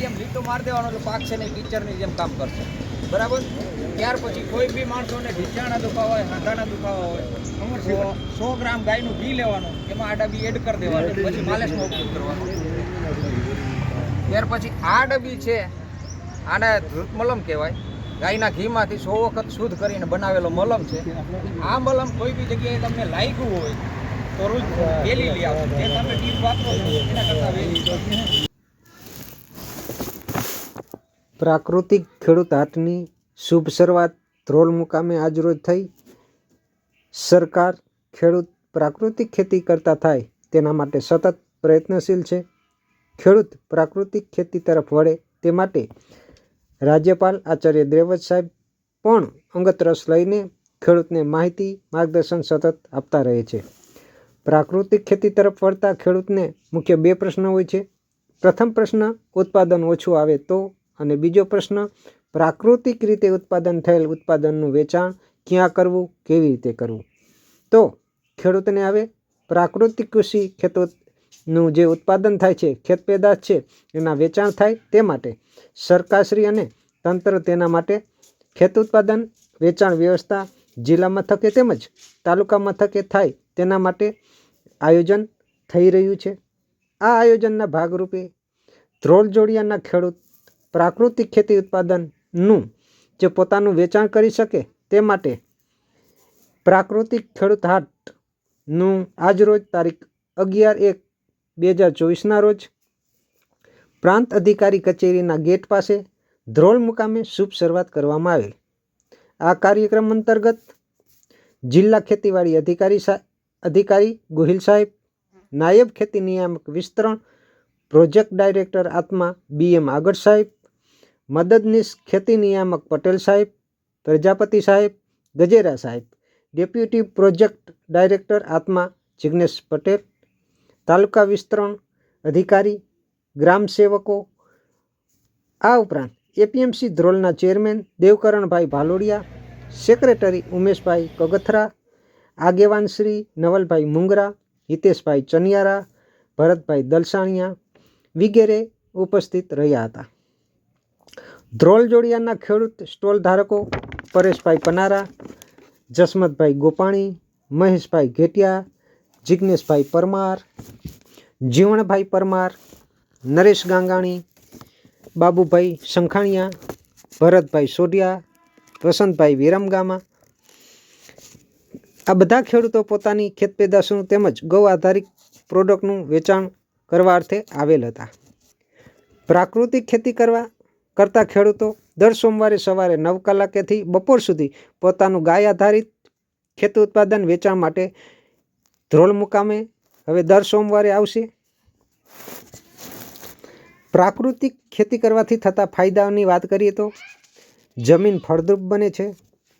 ખાલી એમ લીટો મારી દેવાનો એટલે પાક છે ને ટીચરની જેમ કામ કરશે. બરાબર? ત્યાર પછી કોઈ બી માણસોને ઢીંચાણા દુખાવા હોય હાથાના દુખાવા હોય તો સો ગ્રામ ગાયનું ઘી લેવાનું, એમાં આડા બી એડ કરી દેવાનું, પછી માલિશનો ઉપયોગ કરવાનો. ત્યાર પછી આ ડબી છે, આને ધૃત મલમ કહેવાય. ગાયના ઘીમાંથી સો વખત શુદ્ધ કરીને બનાવેલો મલમ છે. આ મલમ કોઈ બી જગ્યાએ તમને લાગ્યું હોય, તો રોજ વેલી લઈ આવો. જે તમે ગીત વાપરો છો, એના કરતાં વેલી પ્રાકૃતિક ખેડૂત હાટની શુભ શરૂઆત ધ્રોલ મુકામે આજરોજ થઈ. સરકાર ખેડૂત પ્રાકૃતિક ખેતી કરતા થાય તેના માટે સતત પ્રયત્નશીલ છે. ખેડૂત પ્રાકૃતિક ખેતી તરફ વળે તે માટે રાજ્યપાલ આચાર્ય દેવવ્રત સાહેબ પણ અંગત રસ લઈને ખેડૂતને માહિતી, માર્ગદર્શન સતત આપતા રહે છે. પ્રાકૃતિક ખેતી તરફ વળતા ખેડૂતને મુખ્ય બે પ્રશ્ન હોય છે. પ્રથમ પ્રશ્ન, ઉત્પાદન ઓછું આવે તો અને બીજો પ્રશ્ન, પ્રાકૃતિક રીતે ઉત્પાદન થયેલ ઉત્પાદનનું વેચાણ ક્યાં કરવું, કેવી રીતે કરવું? તો ખેડૂતને આવે, પ્રાકૃતિક કૃષિ ખેતોનું જે ઉત્પાદન થાય છે, ખેત પેદાશ છે, એના વેચાણ થાય તે માટે સરકારશ્રી અને તંત્ર તેના માટે ખેત ઉત્પાદન, વેચાણ વ્યવસ્થા, જિલ્લા મથકે તેમજ તાલુકા મથકે થાય તેના માટે આયોજન થઈ રહ્યું છે. આ આયોજનના ભાગરૂપે ધ્રોલ જોડિયાના ખેડૂત પ્રાકૃતિક ખેતી ઉત્પાદનનું જે પોતાનું વેચાણ કરી શકે તે માટે પ્રાકૃતિક ખેડૂત હાટનું આજરોજ તારીખ અગિયાર એક બે હજાર ચોવીસના રોજ પ્રાંત અધિકારી કચેરીના ગેટ પાસે ધ્રોલ મુકામે શુભ શરૂઆત કરવામાં આવેલ. આ કાર્યક્રમ અંતર્ગત જિલ્લા ખેતીવાડી અધિકારી અધિકારી ગોહિલ સાહેબ, નાયબ ખેતી નિયામક વિસ્તરણ પ્રોજેક્ટ ડાયરેક્ટર આત્મા બી એમ આગળ સાહેબ મદદનીશ ખેતી નિયામક પટેલ સાહેબ, પ્રજાપતિ સાહેબ, ગજેરા સાહેબ, ડેપ્યુટી પ્રોજેક્ટ ડાયરેક્ટર આત્મા જિગ્નેશ પટેલ, તાલુકા વિસ્તરણ અધિકારી, ગ્રામ સેવકો. આ ઉપરાંત એપીએમસી ધ્રોલના ચેરમેન દેવકરણભાઈ ભાલોડિયા, સેક્રેટરી ઉમેશભાઈ કગથરા, આગેવાન શ્રી નવલભાઈ મુંગરા, હિતેશભાઈ ચનિયારા, ભરતભાઈ દલસાણિયા વગેરે ઉપસ્થિત રહ્યા હતા. ધ્રોલ જોડિયાના ખેડૂત, સ્ટોલ ધારકો, પરેશભાઈ પનારા, જસમતભાઈ ગોપાણી, મહેશભાઈ ઘેટિયા જિજ્ઞેશભાઈ પરમાર, જીવણભાઈ પરમાર, નરેશ ગાંગાણી, બાબુભાઈ શંખાણિયા ભરતભાઈ સોઢિયા વસંતભાઈ વિરમગામા. આ બધા ખેડૂતો પોતાની ખેત પેદાશોનું તેમજ ગૌ આધારિત પ્રોડક્ટનું વેચાણ કરવા અર્થે આવેલ હતા. પ્રાકૃતિક ખેતી કરવા કરતા ખેડૂતો દર સોમવારે સવારે નવ કલાકેથી બપોર સુધી પોતાનું ગાય આધારિત ખેત ઉત્પાદન વેચાણ માટે ધ્રોલ મુકામે હવે દર સોમવારે આવશે. પ્રાકૃતિક ખેતી કરવાથી થતા ફાયદાઓની વાત કરીએ તો જમીન ફળદ્રુપ બને છે.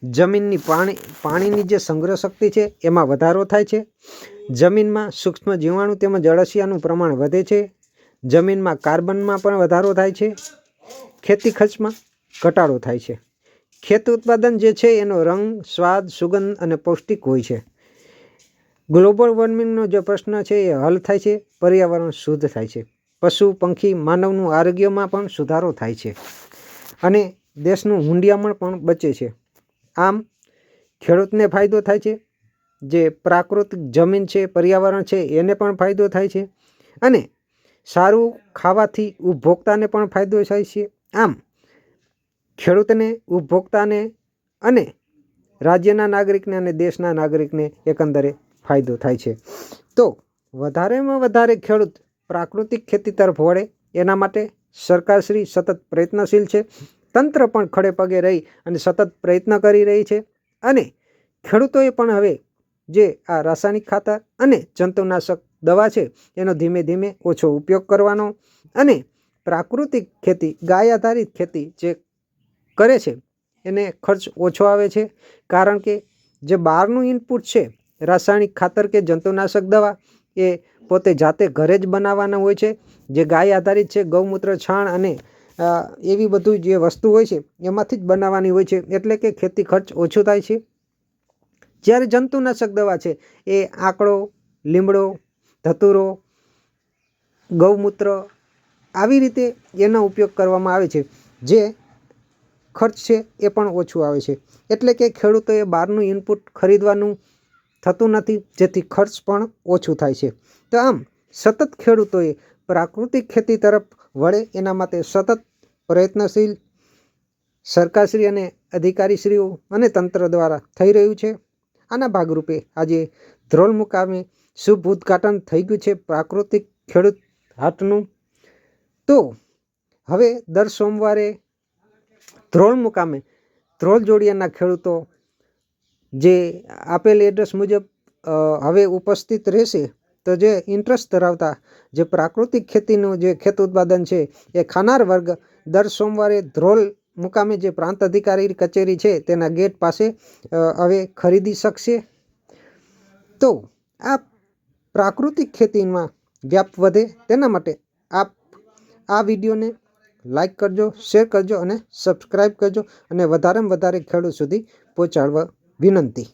જમીનની પાણી, પાણીની જે સંગ્રહ શક્તિ છે એમાં વધારો થાય છે. જમીનમાં સૂક્ષ્મ જીવાણુ તેમજ અળસિયાનું પ્રમાણ વધે છે. જમીનમાં કાર્બનમાં પણ વધારો થાય છે. ખેતી ખર્ચમાં ઘટાડો થાય છે. ખેત ઉત્પાદન જે છે એનો રંગ, સ્વાદ, સુગંધ અને પૌષ્ટિક હોય છે. ગ્લોબલ વોર્મિંગનો જે પ્રશ્ન છે એ હલ થાય છે, પર્યાવરણ શુદ્ધ થાય છે. પશુ, પંખી માનવનું આરોગ્યમાં પણ સુધારો થાય છે. અને દેશનું હુંડિયામણ પણ બચે છે. આમ, ખેડૂતને ફાયદો થાય છે. જે પ્રાકૃતિક જમીન છે, પર્યાવરણ છે, એને પણ ફાયદો થાય છે. અને સારું ખાવાથી ઉપભોક્તાને પણ ફાયદો થાય છે. આમ, ખેડૂતને, ઉપભોક્તાને અને રાજ્યના નાગરિકને અને દેશના નાગરિકને એકંદરે ફાયદો થાય છે. તો વધારેમાં વધારે ખેડૂત પ્રાકૃતિક ખેતી તરફ વળે, એના માટે સરકારશ્રી સતત પ્રયત્નશીલ છે. તંત્ર પણ ખડે પગે રહી અને સતત પ્રયત્ન કરી રહી છે અને ખેડૂતોએ પણ હવે જે આ રાસાયણિક ખાતર અને જંતુનાશક દવા છે, એનો ધીમે ધીમે ઓછો ઉપયોગ કરવાનો અને પ્રાકૃતિક ખેતી, ગાય આધારિત ખેતી જે કરે છે, એને ખર્ચ ઓછો આવે છે. કારણ કે જે બહારનું ઇનપુટ છે, રાસાયણિક ખાતર કે જંતુનાશક દવા, એ પોતે જાતે ઘરે જ બનાવવાના હોય છે. જે ગાય આધારિત છે, ગૌમૂત્ર, છાણ અને એવી બધું જે વસ્તુ હોય છે, એમાંથી જ બનાવવાની હોય છે. એટલે કે ખેતી ખર્ચ ઓછો થાય છે. જ્યારે જંતુનાશક દવા છે, એ આંકડો, લીમડો, ધતુરો, ગૌમૂત્ર આવી રીતે એનો ઉપયોગ કરવામાં આવે છે. જે ખર્ચ છે એ પણ ઓછું આવે છે. એટલે કે ખેડૂતોએ બહારનું ઇનપુટ ખરીદવાનું થતું નથી, જેથી ખર્ચ પણ ઓછું થાય છે. તો આમ, સતત ખેડૂતોએ પ્રાકૃતિક ખેતી તરફ વળે એના માટે સતત પ્રયત્નશીલ સરકારશ્રી અને અધિકારીશ્રીઓ અને તંત્ર દ્વારા થઈ રહ્યું છે. આના ભાગરૂપે આજે ધ્રોલ મુકામે શુભ ઉદ્ઘાટન થઈ ગયું છે. પ્રાકૃતિક ખેડૂત હાટનું તો હવે દર સોમવારે ધ્રોલ મુકામે, ધ્રોલ જોડિયાના ખેડૂતો જે આપેલ એડ્રેસ મુજબ હવે ઉપસ્થિત રહેશે, તો જે ઇન્ટરેસ્ટ ધરાવતા, જે પ્રાકૃતિક ખેતીનું જે ખેત ઉત્પાદન છે, એ ખાનાર વર્ગ દર સોમવારે ધ્રોલ મુકામે જે પ્રાંત અધિકારી કચેરી છે, તેના ગેટ પાસે હવે ખરીદી શકશે. તો આ પ્રાકૃતિક ખેતીમાં વ્યાપ વધે, તેના માટે આપ આ વિડીયોને લાઈક કરજો, શેર કરજો અને સબસ્ક્રાઈબ કરજો અને વધારેમાં વધારે ખેડૂત સુધી પહોંચાડવા વિનંતી.